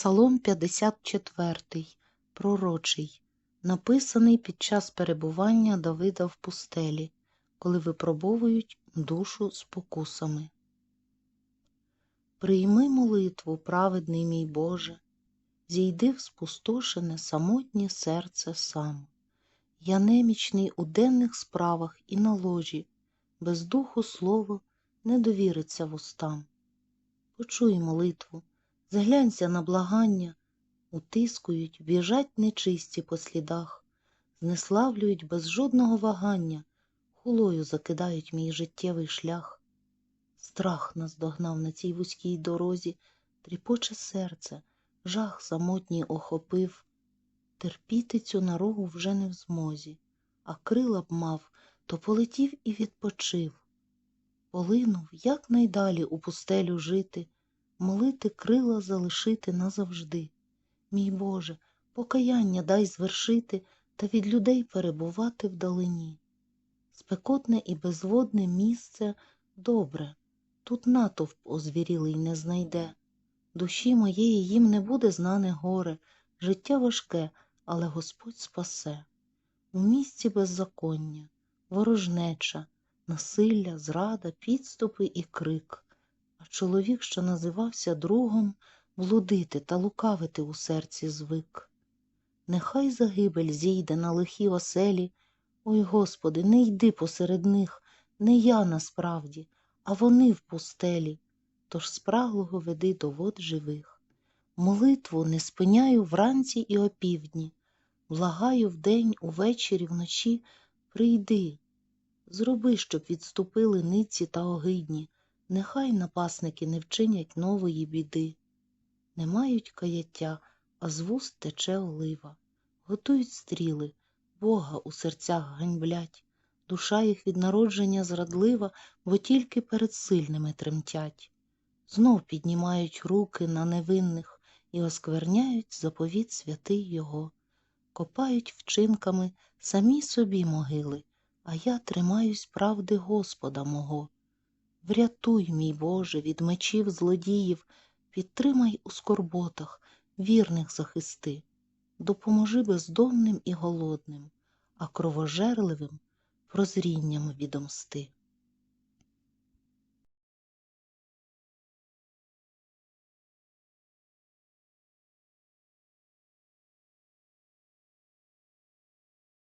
Псалом 54, пророчий, написаний під час перебування Давида в пустелі, коли випробовують душу спокусами. Прийми молитву, праведний мій Боже, зійди в спустошене самотнє серце сам. Я немічний у денних справах і на ложі, без духу слово не довіриться вустам. Почуй молитву, зглянься на благання, утискують, біжать нечисті по слідах, знеславлюють без жодного вагання, хулою закидають мій життєвий шлях. Страх наздогнав на цій вузькій дорозі, тріпоче серце, жах самотній охопив. Терпіти цю нарогу вже не в змозі, а крила б мав, то полетів і відпочив. Полинув якнайдалі у пустелю жити, молити крила залишити назавжди. Мій Боже, покаяння дай звершити та від людей перебувати вдалині. Спекотне і безводне місце добре, тут натовп озвірілий не знайде. Душі моєї їм не буде знане горе, життя важке, але Господь спасе. У місці беззаконня, ворожнеча, насилля, зрада, підступи і крик. Чоловік, що називався другом, блудити та лукавити у серці звик. Нехай загибель зійде на лихі оселі. Ой Господи, не йди посеред них, не я насправді, а вони в пустелі. Тож спраглого веди до вод живих. Молитву не спиняю вранці і опівдні, благаю вдень, увечері, вночі прийди. Зроби, щоб відступили ниці та огидні, нехай напасники не вчинять нової біди. Не мають каяття, а з вуст тече олива. Готують стріли, Бога у серцях ганьблять, душа їх від народження зрадлива, бо тільки перед сильними тремтять. Знов піднімають руки на невинних і оскверняють заповіт святий Його, копають вчинками самі собі могили, а я тримаюсь правди Господа мого. Врятуй, мій Боже, від мечів злодіїв, підтримай у скорботах, вірних захисти, допоможи бездомним і голодним, а кровожерливим прозрінням відомсти.